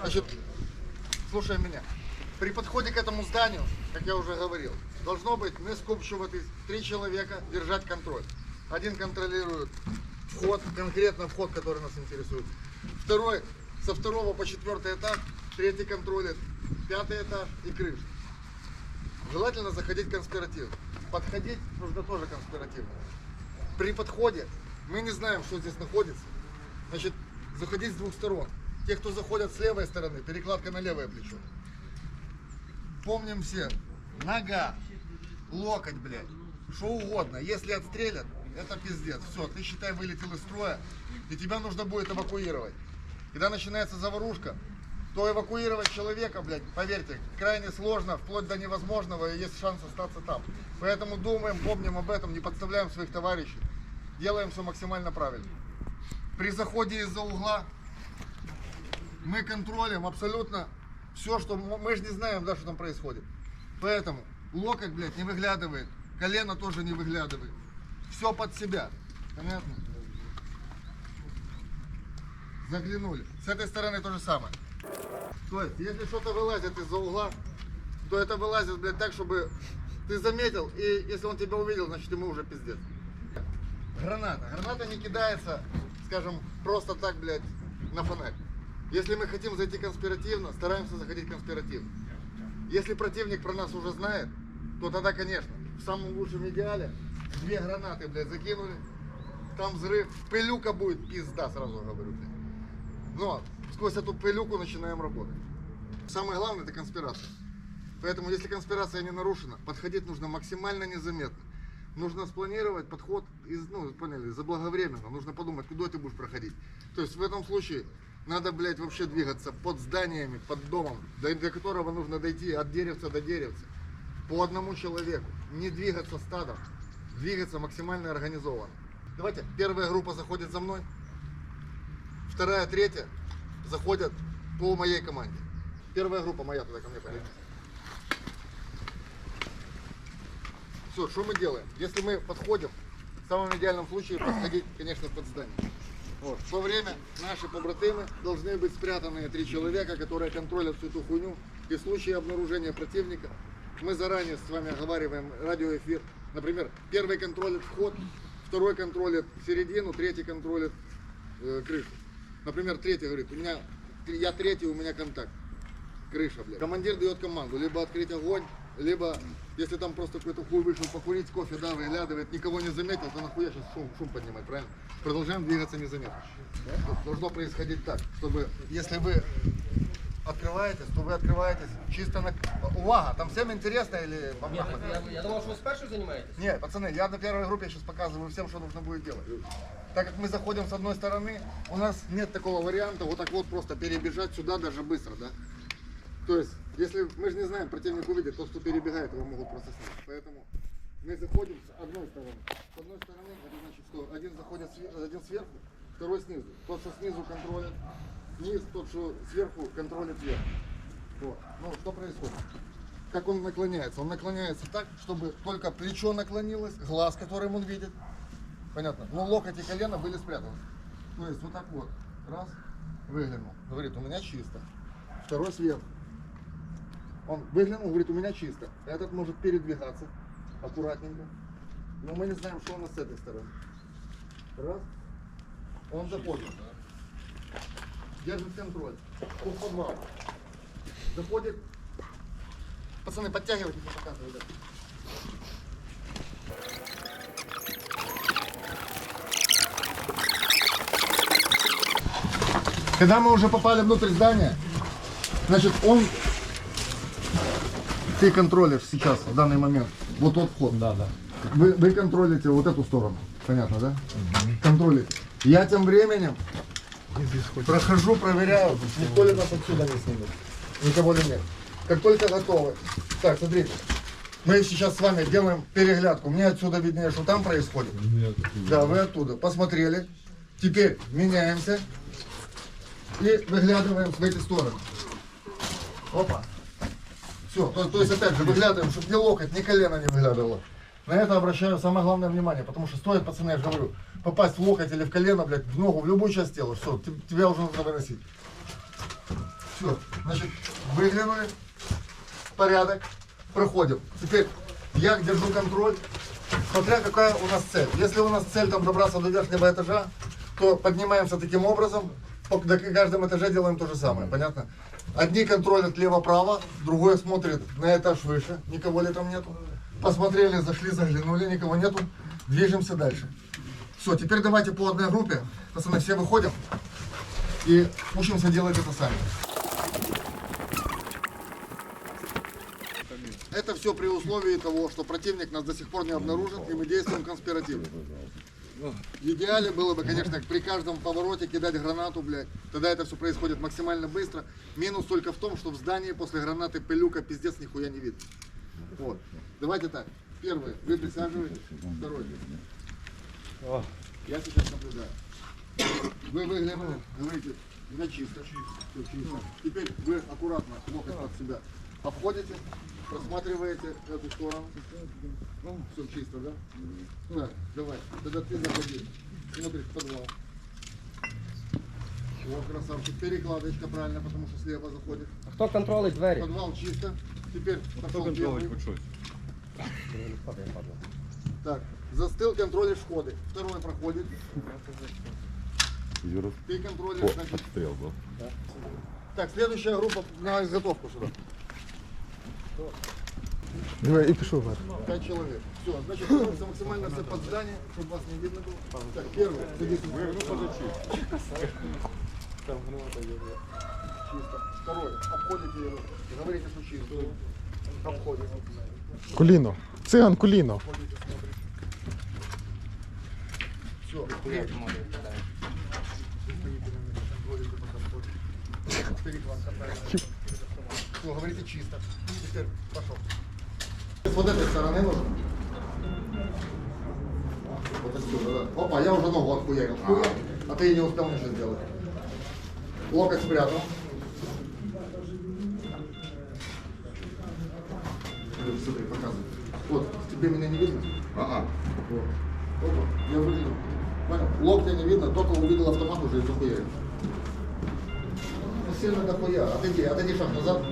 Значит, слушай меня. При подходе к этому зданию, как я уже говорил, должно быть не скупчиваться три человека, держать контроль. Один контролирует вход, конкретно вход, который нас интересует. Второй со второго по четвертый этаж, третий контролит пятый этаж и крышу. Желательно заходить конспиративно. Подходить нужно тоже конспиративно. При подходе мы не знаем, что здесь находится. Значит, заходить с двух сторон. Те, кто заходят с левой стороны, перекладка на левое плечо. Помним все. Нога, локоть, блядь, что угодно. Если отстрелят, это пиздец. Все, ты считай вылетел из строя, и тебя нужно будет эвакуировать. Когда начинается заварушка, то эвакуировать человека, блядь, поверьте, крайне сложно, вплоть до невозможного, и есть шанс остаться там. Поэтому думаем, помним об этом, не подставляем своих товарищей, делаем все максимально правильно. При заходе из-за угла мы контролим абсолютно все, что мы же не знаем, да, что там происходит. Поэтому локоть, блядь, не выглядывает, колено тоже не выглядывает. Все под себя. Понятно? Заглянули. С этой стороны то же самое. То есть, если что-то вылазит из-за угла, то это вылазит, блядь, так, чтобы ты заметил, и если он тебя увидел, значит ему уже пиздец. Граната. Граната не кидается, скажем, просто так, блядь, на фонарь. Если мы хотим зайти конспиративно, стараемся заходить конспиративно. Если противник про нас уже знает, то тогда, конечно, в самом лучшем идеале две гранаты, блядь, закинули, там взрыв, пылюка будет, пизда, сразу говорю, блядь. Но сквозь эту пылюку начинаем работать. Самое главное это конспирация. Поэтому если конспирация не нарушена, подходить нужно максимально незаметно. Нужно спланировать подход, из, ну, поняли, заблаговременно. Нужно подумать, куда ты будешь проходить. То есть в этом случае надо, блядь, вообще двигаться под зданиями, под домом, до, до которого нужно дойти от деревца до деревца. По одному человеку. Не двигаться стадом. Двигаться максимально организованно. Давайте, первая группа заходит за мной. Вторая, третья заходят по моей команде. Первая группа моя туда ко мне подойдет. Все, что мы делаем? Если мы подходим, в самом идеальном случае подходить, конечно, под здание. Вот. В то время наши побратимы должны быть спрятаны три человека, которые контролят всю эту хуйню. И в случае обнаружения противника мы заранее с вами оговариваем радиоэфир. Например, первый контролит вход, второй контролит середину, третий контролит э, крышу. Например, третий говорит, у меня, я третий, у меня контакт. Крыша, блядь. Командир дает команду, либо открыть огонь, либо, если там просто какой-то хуй вышел покурить, кофе, да, выглядывает, никого не заметил, то нахуя сейчас шум, шум поднимать, правильно? Продолжаем двигаться незаметно. Должно происходить так, чтобы, если вы открываетесь, то вы открываетесь чисто на... Увага, там всем интересно или вам нахуй? я, я думав, що ви спершу займаєтесь. Не, пацаны, я на первой группе сейчас показываю всем, что нужно будет делать. Так как мы заходим с одной стороны, у нас нет такого варианта вот так вот просто перебежать сюда даже быстро, да? То есть, если мы же не знаем, противник увидит, тот, кто перебегает, его могут просто снять. Поэтому мы заходим с одной стороны. С одной стороны, это значит, что один заходит све- один сверху, второй снизу. Тот, что снизу контролит низ, тот, что сверху контролит вверх. Вот. Ну, что происходит? как он наклоняется. Он наклоняется так, чтобы только плечо наклонилось, глаз, которым он видит. Понятно. Но локоть и колено были спрятаны. То есть вот так вот. Раз, выглянул. Говорит, у меня чисто. Второй сверху. Он выглянул, говорит, у меня чисто. Этот может передвигаться аккуратненько. Но мы не знаем, что у нас с этой стороны. Раз. Он заходит. Держит контроль. По подвалу. Заходит Пацаны, подтягивайтесь, я показываю, да. Когда мы уже попали внутрь здания, значит, он... Ты контролишь сейчас, в данный момент, вот тот вход. Да, да. Вы, вы контролите вот эту сторону. Понятно, да? Контролите. Я тем временем прохожу, проверяю, никто ли нас отсюда не снимет. Никого ли нет. Как только готовы. Так, смотрите. Мы сейчас с вами делаем переглядку. Мне отсюда виднее, что там происходит. Да, вы оттуда. Посмотрели. Теперь меняемся. И выглядываем в эти стороны. Опа. Все, то, то есть опять же выглядываем, чтобы ни локоть, ни колено не выглядывало. На это обращаю самое главное внимание, потому что стоит, пацаны, я же говорю, попасть в локоть или в колено, блядь, в ногу, в любую часть тела, все, тебя уже нужно выносить. Все, значит, выглянули, порядок, проходим. Теперь я держу контроль, смотря какая у нас цель. Если у нас цель там добраться до верхнего этажа, то поднимаемся таким образом, на каждом этаже делаем то же самое, понятно? Одни контролят лево-право, другой смотрит на этаж выше, никого ли там нету. Посмотрели, зашли, заглянули, никого нету, движемся дальше. Все, теперь давайте по одной группе, пацаны, все выходим и учимся делать это сами. Это все при условии того, что противник нас до сих пор не обнаружен, и мы действуем конспиративно. В идеале было бы, конечно, при каждом повороте кидать гранату, блядь. Тогда это все происходит максимально быстро. Минус только в том, что в здании после гранаты пылюка пиздец нихуя не видно. Вот. Давайте так. Первый, вы присаживаетесь. Второй. Я сейчас наблюдаю. Вы выглянули, говорите, на чисто. Всё чисто. Теперь вы аккуратно локоть под себя обходите, просматриваете эту сторону. Ну, все чисто, да? Так, давай, тогда ты заходи. Смотришь в подвал. Вот, красавчик. Перекладочка правильно, потому что слева заходит. А хто контролить двері? Подвал чисто. Теперь пошел первый. Так, застыл, контролишь входы. Второй проходит. Юра, Ты контролишь, О, значит, отстрел был. Так, следующая группа на изготовку сюда. Давай, і пішов вверх. Пять человек. Все, значит, становимся максимально все под здание, чтобы вас не видно было. Так, первый, садись. Вы группа Чисто. Второй, обходите его. Говорите, что чисто. Обходите. Коліно. Циган коліно. Все. Все, говорите чисто. Теперь пошел. С вот этой стороны нужно. Вот отсюда, да. Опа, я уже ногу отхуярил. Хуя, а ты не успел ничего сделать. Локоть спрятал. Смотри, Смотри, показывай. Вот, тебе меня не видно? Ага. Вот. Опа, я выглядел. Понял? Локтя не видно, только увидел автомат уже и захуярил. Ну, сильно дохуя. Отойди, отойди шаг назад.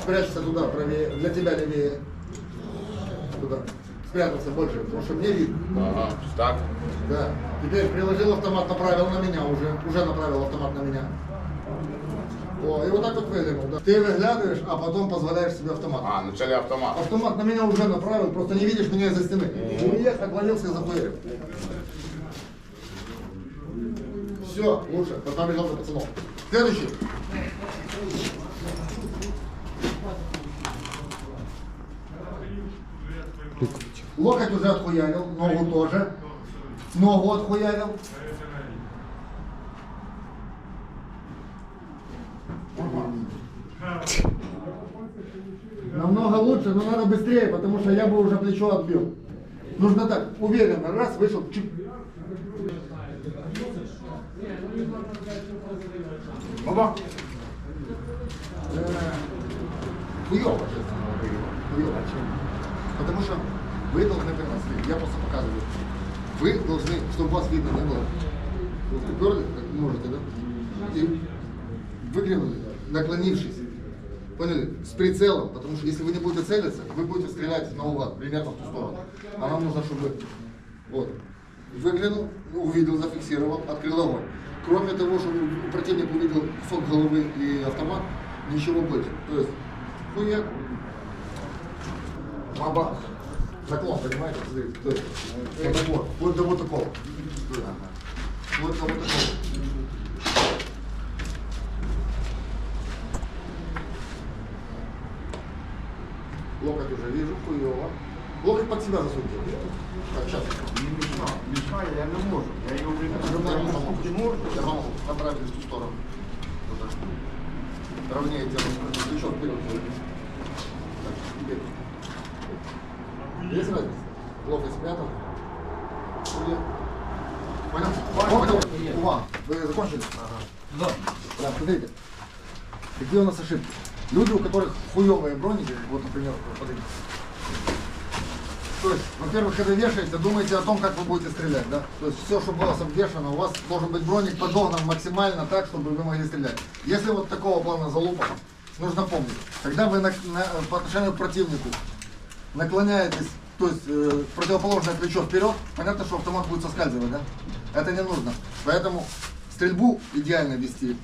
Спрячься туда, правее. Для тебя левее. Туда. Спрятаться больше, потому что мне видно. Ага. Так. Да. Теперь приложил автомат, направил на меня уже. Уже направил автомат на меня. О, и вот так вот выглянул. Да. Ты выглядываешь, а потом позволяешь себе автомат. А, начали автомат. Автомат на меня уже направил, просто не видишь меня из-за стены. И я наклонился и захуярил. Все, лучше, потом бежал за пацаном. Следующий. Локоть уже отхуярил, ногу тоже. Ногу отхуярил. Намного лучше, но надо быстрее, потому что я бы уже плечо отбил. Нужно так, уверенно, раз, вышел, чик. Оба. Э, Хуёво, честно говоря. Хуёво. Потому что вы должны приносить, я просто показываю. Вы должны, чтобы вас видно не было. Вот уперли, как можете, да? И выглянули, наклонившись. Поняли? С прицелом, потому что если вы не будете целиться, вы будете стрелять наугад, примерно в ту сторону. А нам нужно, чтобы... Вот. Выглянул, увидел, зафиксировал, открыл огонь. Кроме того, что противник увидел кусок головы и автомат, ничего больше. То есть, хуяк, бабах, наклон, понимаете? Смотрите, то есть, вот, вот, вот до вот такого. Вот до вот такого. Локоть уже вижу, хуево. Локоть под себя засуньте. Так, сейчас. Мешаю, я не можу. Я вибрав. помогу. Не можу. Я помогу. Направили в ту сторону. Ровнее дело. Плечо вперед. Так, теперь. Есть разница? Локоть спрятан. Понял? Понял? Вы закончили? Ага. Да, смотрите. Какие у нас ошибки? Люди, у которых хуевые броники, вот, например, подойдите. То есть, во-первых, когда вешаете, думайте о том, как вы будете стрелять, да? То есть все, что было обвешано, у вас должен быть броник подогнан максимально так, чтобы вы могли стрелять. Если вот такого плана залупа, нужно помнить, когда вы на- на- по отношению к противнику наклоняетесь, то есть э, противоположное плечо вперед, понятно, что автомат будет соскальзывать, да? Это не нужно. Поэтому стрельбу идеально вести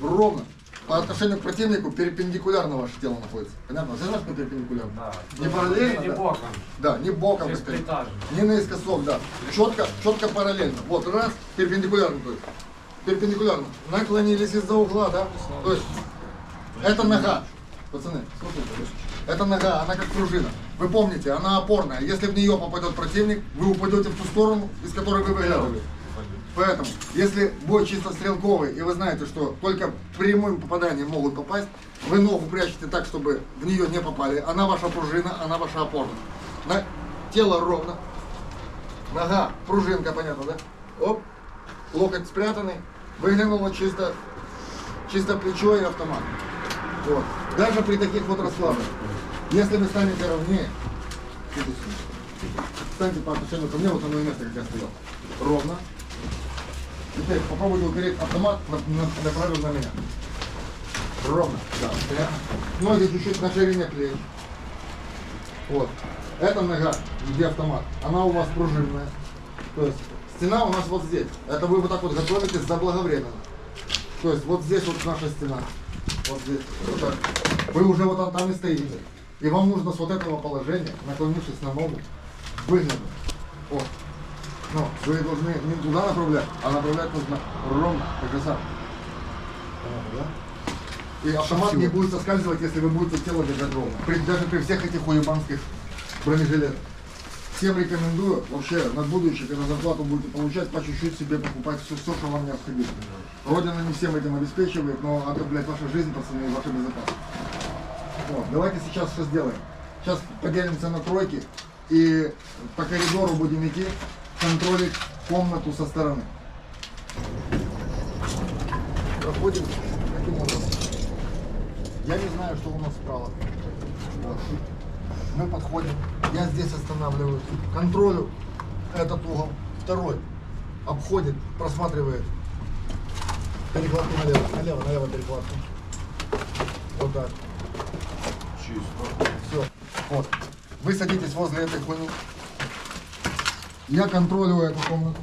ровно. По отношению к противнику перпендикулярно ваше тело находится. Понятно? Знаешь, что перпендикулярно? Не параллельно, Не да? боком. Да, не боком, плетаж. не наискосок, да. Четко, четко параллельно. Вот раз, перпендикулярно, то есть. Перпендикулярно. Наклонились из-за угла, да? То есть, это нога. Пацаны, слушайте. Это нога, она как пружина. Вы помните, она опорная. Если в нее попадет противник, вы упадете в ту сторону, из которой вы выглядывали. Поэтому, если бой чисто стрелковый, и вы знаете, что только прямым попаданием могут попасть, вы ногу прячете так, чтобы в нее не попали. Она ваша пружина, она ваша опора. На... Тело ровно. Нога, пружинка, понятно, да? Оп. Локоть спрятанный. Выглянуло чисто, чисто плечо и автомат. Вот. Даже при таких вот раскладах. Если вы станете ровнее. Встаньте по отношению ко мне, вот оно и место, как я стоял. Ровно. Теперь попробуйте упереть автомат, на- на- направив на меня. Ровно. Да, прямо. Ноги чуть-чуть на ширине плеч. Вот. Эта нога, где автомат, она у вас пружинная. То есть стена у нас вот здесь. Это вы вот так вот готовитесь заблаговременно. То есть вот здесь вот наша стена. Вот здесь. Вот так. Вы уже вот там, там и стоите. И вам нужно с вот этого положения, наклонившись на ногу, выглянуть. О. Но вы должны не туда направлять, а направлять нужно ровно, как. Понятно, да? И автомат не будет соскальзывать, если вы будете тело держать ровно. При- даже при всех этих уебанских бронежилетах. Всем рекомендую, вообще, на будущее, когда зарплату будете получать, по чуть-чуть себе покупать все, все, что вам необходимо. Родина не всем этим обеспечивает, но это, блядь, ваша жизнь, пацаны, и ваша безопасность. Вот, давайте сейчас что сделаем. Сейчас поделимся на тройки и по коридору будем идти контролить комнату со стороны. Проходим таким образом. Я не знаю, что у нас справа. Мы подходим. Я здесь останавливаюсь. Контролю этот угол. Второй обходит, просматривает перекладку налево. Налево, налево перекладку. Вот так. Все. Вот. Вы садитесь возле этой хуйни. Я контролирую эту комнату.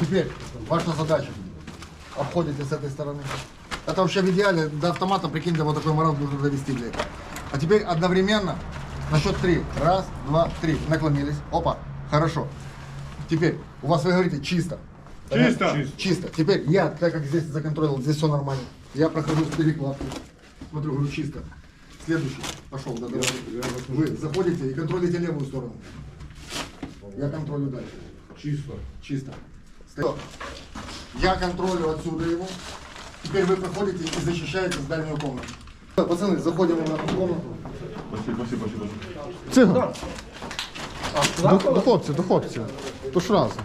Теперь ваша задача. Обходите с этой стороны. Это вообще в идеале до автомата, прикиньте, вот такой мороз нужно довести, блядь. А теперь одновременно на счет три. Раз, два, три. Наклонились. Опа. Хорошо. Теперь у вас вы говорите чисто. Чисто. Чисто. Чисто. Теперь я, так как здесь законтролил, здесь все нормально. Я прохожу с перекладки. Смотрю, говорю, чисто. Следующий. Пошел, да, давай. Вы заходите и контролите левую сторону. Я контролю дальше. Чисто. Чисто. Стоит. Я контролю отсюда его. Теперь вы проходите и защищаете с дальнюю комнату. Пацаны, заходим в эту комнату. Спасибо, спасибо, спасибо. Циган. До, до хлопців, до хлопців. То ж разом.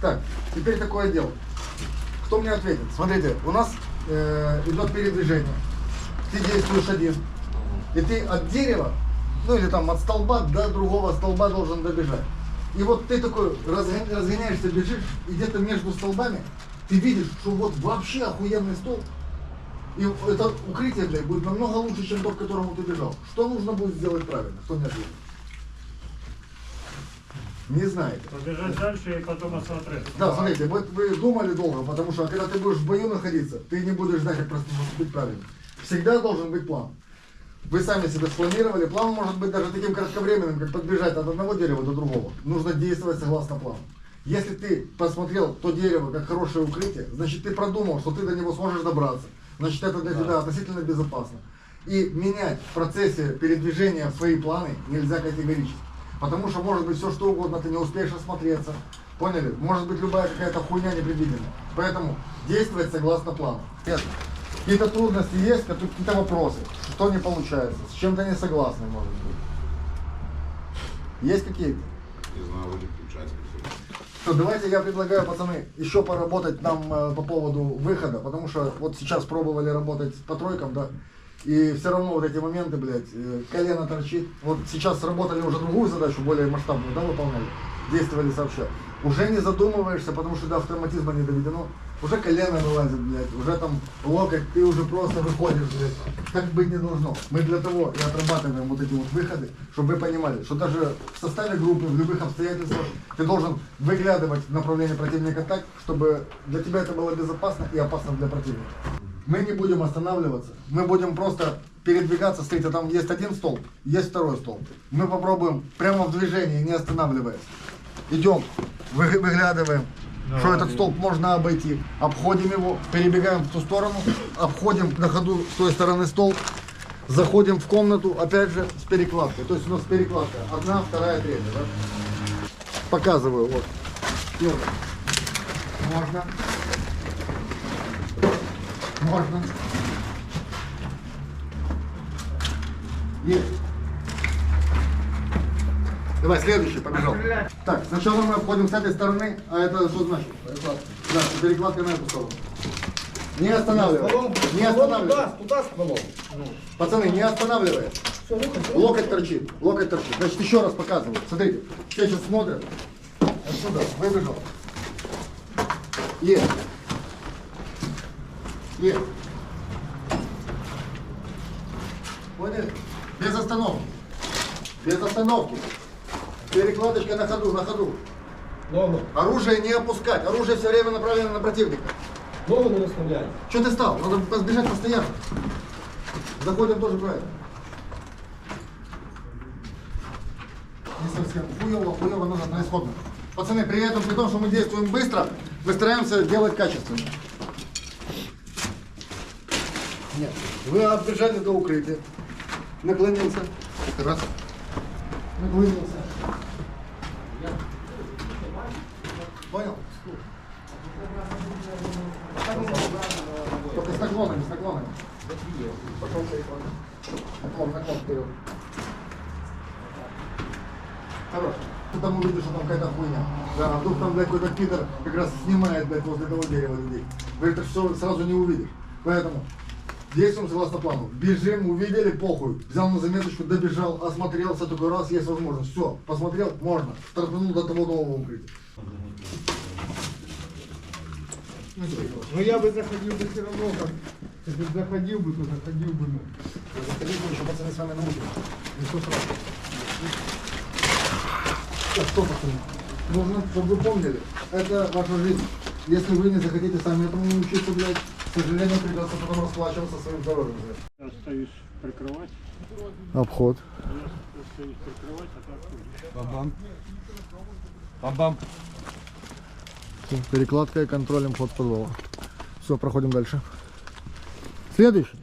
Так, теперь такое дело. Кто мне ответит? Смотрите, у нас э, идет передвижение. Ты действуешь один. И ты от дерева, ну или там от столба до другого столба должен добежать. И вот ты такой разгон- разгоняешься, бежишь, и где-то между столбами ты видишь, что вот вообще охуенный столб. И это укрытие, блядь, будет намного лучше, чем то, к которому ты бежал. Что нужно будет сделать правильно? Кто мне ответит? Не знаете. Побежать дальше и потом осмотреться. Да, смотрите, вот вы думали долго, потому что когда ты будешь в бою находиться, ты не будешь знать, как просто поступить правильно. Всегда должен быть план. Вы сами себе спланировали, план может быть даже таким кратковременным, как подбежать от одного дерева до другого. Нужно действовать согласно плану. Если ты посмотрел то дерево как хорошее укрытие, значит ты продумал, что ты до него сможешь добраться. Значит это для тебя относительно безопасно. И менять в процессе передвижения свои планы нельзя категорически. Потому что может быть все что угодно, ты не успеешь осмотреться. Поняли? Может быть любая какая-то хуйня непредвиденная. Поэтому действовать согласно плану. Нет. Какие-то трудности есть, какие- какие-то вопросы, что не получается, с чем-то не согласны, может быть. Есть какие-то? Не знаю, вроде включается. Что, давайте я предлагаю, пацаны, еще поработать нам э, по поводу выхода, потому что вот сейчас пробовали работать по тройкам, да, И все равно вот эти моменты, блядь, э, колено торчит. Вот сейчас сработали уже другую задачу, более масштабную, да, выполняли? Действовали сообща. Уже не задумываешься, потому что до автоматизма не доведено. Уже колено вылазит, блядь, уже там локоть, ты уже просто выходишь, блядь. Так быть не должно. Мы для того и отрабатываем вот эти вот выходы, чтобы вы понимали, что даже в составе группы, в любых обстоятельствах, ты должен выглядывать в направлении противника так, чтобы для тебя это было безопасно и опасно для противника. Мы не будем останавливаться, мы будем просто передвигаться, смотрите, там есть один столб, есть второй столб. Мы попробуем прямо в движении, не останавливаясь. Идем, вы- выглядываем, что этот столб можно обойти. Обходим его, перебегаем в ту сторону, обходим на ходу с той стороны столб, заходим в комнату, опять же, с перекладкой. То есть у нас перекладка одна, вторая, третья. да? Показываю, вот. Первое. Можно. Можно. Есть. Давай, следующий, побежал. Так, сначала мы обходим с этой стороны, а это что значит? Да, перекладка на эту сторону. Не останавливай. Не останавливай. Туда стволом. Пацаны, не останавливай. Локоть торчит, локоть торчит. Значит, еще раз показываю. Смотрите, все сейчас смотрят. Отсюда, выбежал. Есть. Есть. Поняли? Без остановки. Без остановки. Перекладочка на ходу, на ходу. Ногу. Оружие не опускать. Оружие все время направлено на противника. Ногу не наставляй. Что ты стал? Надо сбежать постоянно. Заходим тоже правильно. Не совсем. Хуево, хуево нужно на исходную. Пацаны, при этом, при том, что мы действуем быстро, мы стараемся делать качественно. Нет. Вы отбежали до укрытия. Наклонился. Раз. Наклонился. Понял? Только с наклонами, с наклонами. Пошел переклон. Наклон, наклон вперед. Хорош. Ты там увидишь, что там какая-то хуйня. Да, а вдруг там, блядь, какой-то пидор как раз снимает, блядь, возле того дерева людей. Вы это все сразу не увидишь. Поэтому действуем согласно плану. Бежим, увидели, похуй. Взял на заметочку, добежал, осмотрелся, такой раз, есть возможность. Все, посмотрел, можно. Стартанул до того нового укрытия. Ну я бы заходил бы все равно, как... Если бы заходил бы, то заходил бы. ну. Заходите, еще пацаны с вами научим. Ничего страшного. Так, что, пацаны? Нужно, чтобы вы помнили, это ваша жизнь. Если вы не захотите сами этому научиться, блядь, к сожалению, придется потом расплачиваться своим здоровьем. блядь. Остаюсь прикрывать. Обход. Остаюсь прикрывать, а так Бам-бам. Бам-бам. Перекладка и контролем вход в подвал. Все, проходим дальше. Следующий.